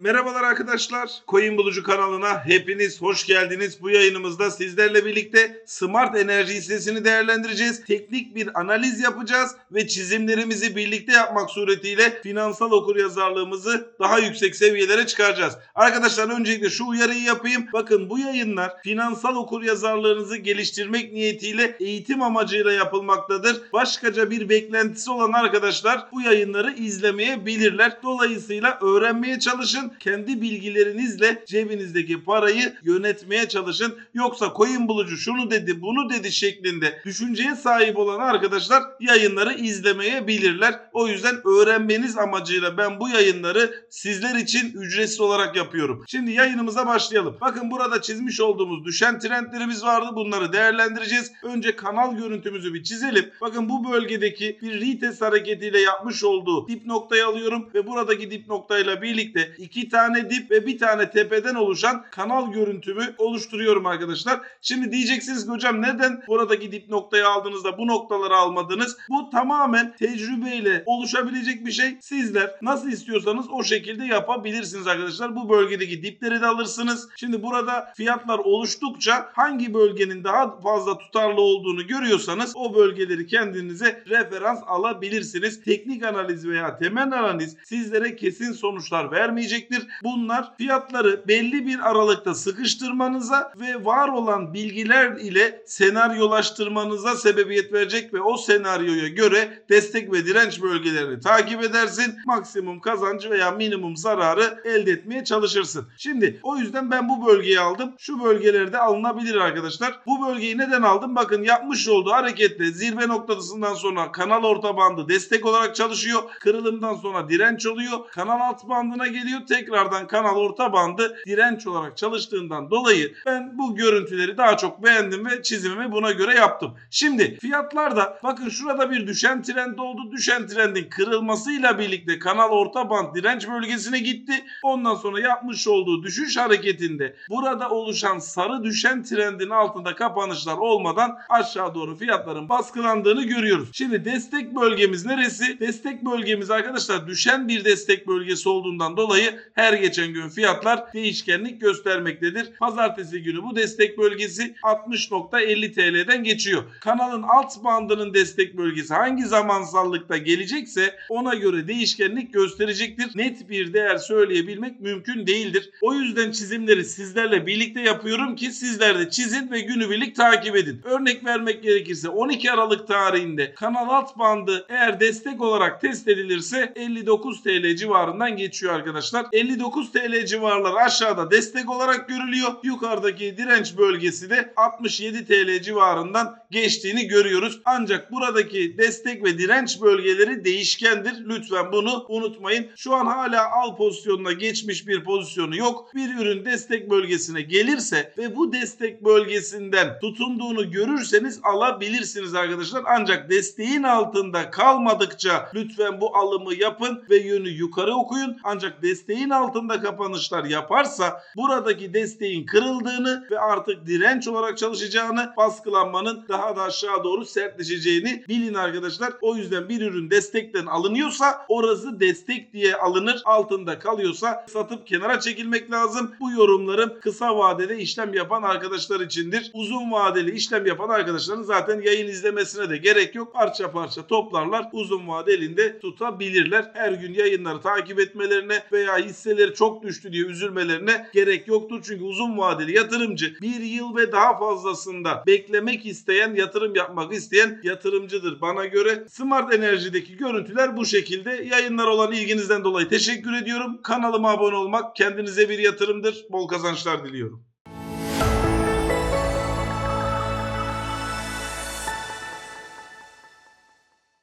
Merhabalar arkadaşlar. Coin Bulucu kanalına hepiniz hoş geldiniz. Bu yayınımızda sizlerle birlikte Smart Enerji hissesini değerlendireceğiz. Teknik bir analiz yapacağız ve çizimlerimizi birlikte yapmak suretiyle finansal okuryazarlığımızı daha yüksek seviyelere çıkaracağız. Arkadaşlar öncelikle şu uyarıyı yapayım. Bakın bu yayınlar finansal okuryazarlığınızı geliştirmek niyetiyle eğitim amacıyla yapılmaktadır. Başkaca bir beklentisi olan arkadaşlar bu yayınları izlemeyebilirler. Dolayısıyla öğrenmeye çalışın. Kendi bilgilerinizle cebinizdeki parayı yönetmeye çalışın. Yoksa coin bulucu şunu dedi bunu dedi şeklinde düşünceye sahip olan arkadaşlar yayınları izlemeyebilirler. O yüzden öğrenmeniz amacıyla ben bu yayınları sizler için ücretsiz olarak yapıyorum. Şimdi yayınımıza başlayalım. Bakın burada çizmiş olduğumuz düşen trendlerimiz vardı. Bunları değerlendireceğiz. Önce kanal görüntümüzü bir çizelim. Bakın bu bölgedeki bir retest hareketiyle yapmış olduğu dip noktayı alıyorum ve buradaki dip noktayla birlikte iki tane dip ve bir tane tepeden oluşan kanal görüntümü oluşturuyorum arkadaşlar. Şimdi diyeceksiniz ki hocam neden buradaki dip noktayı aldığınızda bu noktaları almadınız? Bu tamamen tecrübeyle oluşabilecek bir şey. Sizler nasıl istiyorsanız o şekilde yapabilirsiniz arkadaşlar. Bu bölgedeki dipleri de alırsınız. Şimdi burada fiyatlar oluştukça hangi bölgenin daha fazla tutarlı olduğunu görüyorsanız o bölgeleri kendinize referans alabilirsiniz. Teknik analiz veya temel analiz sizlere kesin sonuçlar vermeyecektir. Bunlar fiyatları belli bir aralıkta sıkıştırmanıza ve var olan bilgiler ile senaryolaştırmanıza sebebiyet verecek ve o senaryoya göre destek ve direnç bölgelerini takip edersin. Maksimum kazancı veya minimum zararı elde etmeye çalışırsın. Şimdi o yüzden ben bu bölgeyi aldım. Şu bölgelerde alınabilir arkadaşlar. Bu bölgeyi neden aldım? Bakın yapmış olduğu hareketle zirve noktasından sonra kanal orta bandı destek olarak çalışıyor. Kırılımdan sonra direnç oluyor. Kanal alt bandına geliyor. Tekrardan kanal orta bandı direnç olarak çalıştığından dolayı ben bu görüntüleri daha çok beğendim ve çizimimi buna göre yaptım. Şimdi fiyatlarda bakın şurada bir düşen trend oldu. Düşen trendin kırılmasıyla birlikte kanal orta band direnç bölgesine gitti. Ondan sonra yapmış olduğu düşüş hareketinde burada oluşan sarı düşen trendin altında kapanışlar olmadan aşağı doğru fiyatların baskılandığını görüyoruz. Şimdi destek bölgemiz neresi? Destek bölgemiz arkadaşlar düşen bir destek bölgesi olduğundan dolayı her geçen gün fiyatlar değişkenlik göstermektedir. Pazartesi günü bu destek bölgesi 60.50 TL'den geçiyor. Kanalın alt bandının destek bölgesi hangi zamansallıkta gelecekse ona göre değişkenlik gösterecektir. Net bir değer söyleyebilmek mümkün değildir. O yüzden çizimleri sizlerle birlikte yapıyorum ki sizler de çizin ve günübirlik takip edin. Örnek vermek gerekirse 12 Aralık tarihinde kanal alt bandı eğer destek olarak test edilirse 59 TL civarından geçiyor arkadaşlar. 59 TL civarları aşağıda destek olarak görülüyor. Yukarıdaki direnç bölgesi de 67 TL civarından geçtiğini görüyoruz. Ancak buradaki destek ve direnç bölgeleri değişkendir. Lütfen bunu unutmayın. Şu an hala al pozisyonuna geçmiş bir pozisyonu yok. Bir ürün destek bölgesine gelirse ve bu destek bölgesinden tutunduğunu görürseniz alabilirsiniz arkadaşlar. Ancak desteğin altında kalmadıkça lütfen bu alımı yapın ve yönü yukarı okuyun. Ancak desteğin altında kapanışlar yaparsa buradaki desteğin kırıldığını ve artık direnç olarak çalışacağını, baskılanmanın daha da aşağı doğru sertleşeceğini bilin arkadaşlar. O yüzden bir ürün destekten alınıyorsa orası destek diye alınır. Altında kalıyorsa satıp kenara çekilmek lazım. Bu yorumlarım kısa vadede işlem yapan arkadaşlar içindir. Uzun vadeli işlem yapan arkadaşların zaten yayın izlemesine de gerek yok. Parça parça toplarlar. Uzun vade elinde tutabilirler. Her gün yayınları takip etmelerine veya hisseleri çok düştü diye üzülmelerine gerek yoktur. Çünkü uzun vadeli yatırımcı bir yıl ve daha fazlasında beklemek isteyen, yatırım yapmak isteyen yatırımcıdır. Bana göre Smart Enerji'deki görüntüler bu şekilde. Yayınlar olan ilginizden dolayı teşekkür ediyorum. Kanalıma abone olmak kendinize bir yatırımdır. Bol kazançlar diliyorum.